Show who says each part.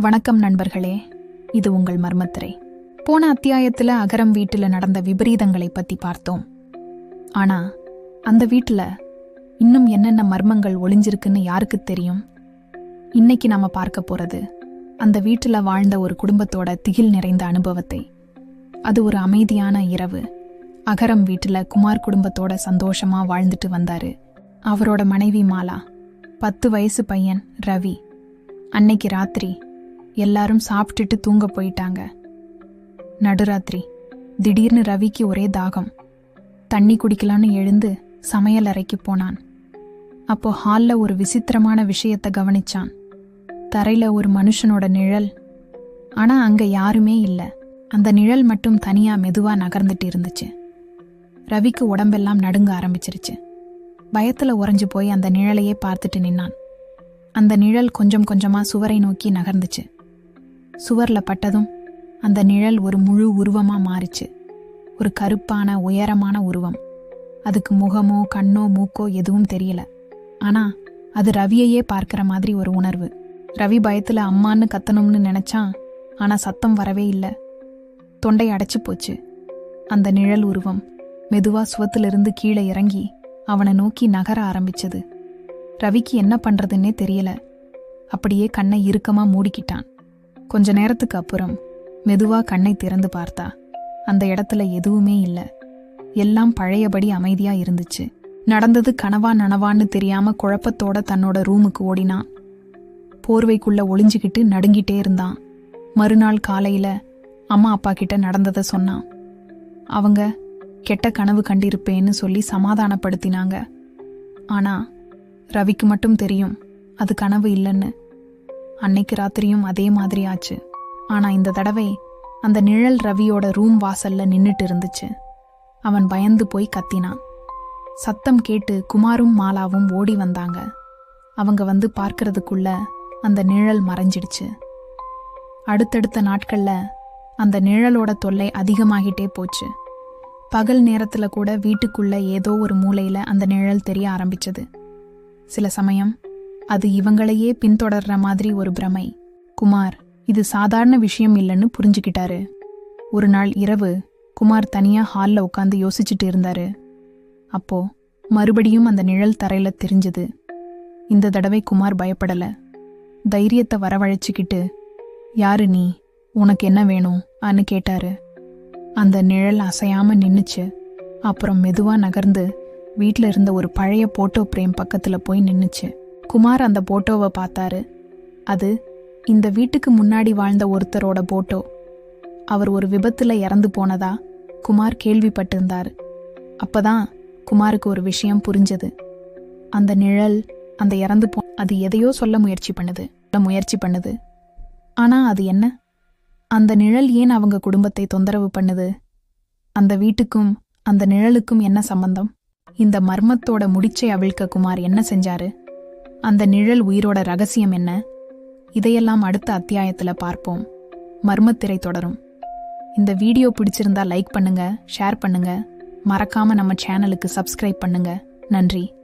Speaker 1: வணக்கம் நண்பர்களே. இது உங்கள் மர்மத்திரை. போன அத்தியாயத்துல அகரம் வீட்டில் நடந்த விபரீதங்களை பத்தி பார்த்தோம். ஆனா அந்த வீட்டில் இன்னும் என்னென்ன மர்மங்கள் ஒளிஞ்சிருக்குன்னு யாருக்கு தெரியும்? இன்னைக்கு நாம பார்க்க போறது அந்த வீட்டில் வாழ்ந்த ஒரு குடும்பத்தோட திகில் நிறைந்த அனுபவத்தை. அது ஒரு அமைதியான இரவு. அகரம் வீட்டில் குமார் குடும்பத்தோட சந்தோஷமா வாழ்ந்துட்டு வந்தாரு. அவரோட மனைவி மாலா பத்து வயசு பையன் ரவி. அன்னைக்கு ராத்திரி எல்லாரும் சாப்பிட்டுட்டு தூங்க போயிட்டாங்க. நடுராத்திரி. திடீர்னு ரவிக்கு ஒரே தாகம். தண்ணி குடிக்கலான்னு எழுந்து சமையல் அறைக்கு போனான். அப்போ ஹாலில் ஒரு விசித்திரமான விஷயத்தை கவனிச்சான். தரையில் ஒரு மனுஷனோட நிழல். ஆனால் அங்கே யாருமே இல்லை. அந்த நிழல் மட்டும் தனியாக மெதுவாக நகர்ந்துட்டு இருந்துச்சு. ரவிக்கு உடம்பெல்லாம் நடுங்க ஆரம்பிச்சிருச்சு. பயத்தில் உறைஞ்சு போய் அந்த நிழலையே பார்த்துட்டு நின்னான். அந்த நிழல் கொஞ்சம் கொஞ்சமாக சுவரை நோக்கி நகர்ந்துச்சு. சுவர்ல பட்டதும் அந்த நிழல் ஒரு முழு உருவமா மாறிச்சு. ஒரு கருப்பான உயரமான உருவம். அதுக்கு முகமோ கண்ணோ மூக்கோ எதுவும் தெரியல. ஆனா அது ரவியையே பார்க்கிற மாதிரி ஒரு உணர்வு. ரவி பயத்துல அம்மான்னு கத்தணும்னு நினைச்சான் ஆனா சத்தம் வரவே இல்லை. தொண்டை அடைச்சு போச்சு. அந்த நிழல் உருவம் மெதுவா சுவத்திலிருந்து கீழே இறங்கி அவனை நோக்கி நகர ஆரம்பிச்சது. ரவிக்கு என்ன பண்றதுன்னே தெரியல. அப்படியே கண்ணை இறுக்கமா மூடிக்கிட்டான். கொஞ்ச நேரத்துக்கு அப்புறம் மெதுவா கண்ணை திறந்து பார்த்தா அந்த இடத்துல எதுவுமே இல்லை. எல்லாம் பழையபடி அமைதியா இருந்துச்சு. நடந்தது கனவா நனவான்னு தெரியாம குழப்பத்தோட தன்னோட ரூமுக்கு ஓடினான் போர்வைக்குள்ள ஒளிஞ்சுக்கிட்டு நடுங்கிட்டே இருந்தான். மறுநாள் காலையில அம்மா அப்பா கிட்ட நடந்ததை சொன்னான் அவங்க கெட்ட கனவு கண்டிருப்பேன்னு சொல்லி சமாதானப்படுத்தினாங்க. ஆனா ரவிக்கு மட்டும் தெரியும் அது கனவு இல்லைன்னு. அன்னைக்கு ராத்திரியும் அதே மாதிரி ஆச்சு. ஆனா இந்த தடவை அந்த நிழல் ரவியோட ரூம் வாசல்ல நின்னுட்டு இருந்துச்சு. அவன் பயந்து போய் கத்தினான். சத்தம் கேட்டு குமாரும் மாலாவும் ஓடி வந்தாங்க. அவங்க வந்து பார்க்கறதுக்குள்ள அந்த நிழல் மறைஞ்சிடுச்சு. அடுத்தடுத்த நாட்கள்ல அந்த நிழலோட தொல்லை அதிகமாகிட்டே போச்சு. பகல் நேரத்துல கூட வீட்டுக்குள்ள ஏதோ ஒரு மூலையில அந்த நிழல் தெரிய ஆரம்பிச்சது. சில சமயம் அது இவங்களையே பின்தொடர்ற மாதிரி ஒரு பிரமை. குமார் இது சாதாரண விஷயம் இல்லைன்னு புரிஞ்சுக்கிட்டாரு. ஒரு நாள் இரவு குமார் தனியா ஹாலில் உட்காந்து யோசிச்சுட்டு இருந்தாரு. அப்போ மறுபடியும் அந்த நிழல் தரையில தெரிஞ்சது. இந்த தடவை குமார் பயப்படல. தைரியத்தை வரவழைச்சிக்கிட்டு யாரு நீ? உனக்கு என்ன வேணும்? அன்னு கேட்டாரு. அந்த நிழல் அசையாம நின்னுச்சு. அப்புறம் மெதுவா நகர்ந்து வீட்டில் இருந்த ஒரு பழைய போட்டோ பிரேம் பக்கத்துல போய் நின்னுச்சு. குமார் அந்த போட்டோவை பார்த்தாரு. அது இந்த வீட்டுக்கு முன்னாடி வாழ்ந்த ஒருத்தரோட போட்டோ. அவர் ஒரு விபத்துல இறந்து போனதா குமார் கேள்விப்பட்டிருந்தார். அப்பதான் குமாருக்கு ஒரு விஷயம் புரிஞ்சது. அந்த நிழல் அந்த இறந்து போ அது எதையோ சொல்ல முயற்சி பண்ணுது சொல்ல முயற்சி பண்ணுது. ஆனா அது என்ன? அந்த நிழல் ஏன் அவங்க குடும்பத்தை தொந்தரவு பண்ணுது? அந்த வீட்டுக்கும் அந்த நிழலுக்கும் என்ன சம்பந்தம்? இந்த மர்மத்தோட முடிச்சை அவிழ்க்க குமார் என்ன செஞ்சாரு? அந்த நிழல் உயிரோட ரகசியம் என்ன? இதையெல்லாம் அடுத்த அத்தியாயத்தில் பார்ப்போம். மர்மத்திரை தொடரும். இந்த வீடியோ பிடிச்சிருந்தா லைக் பண்ணுங்க ஷேர் பண்ணுங்க. மறக்காம நம்ம சேனலுக்கு சப்ஸ்கிரைப் பண்ணுங்க. நன்றி.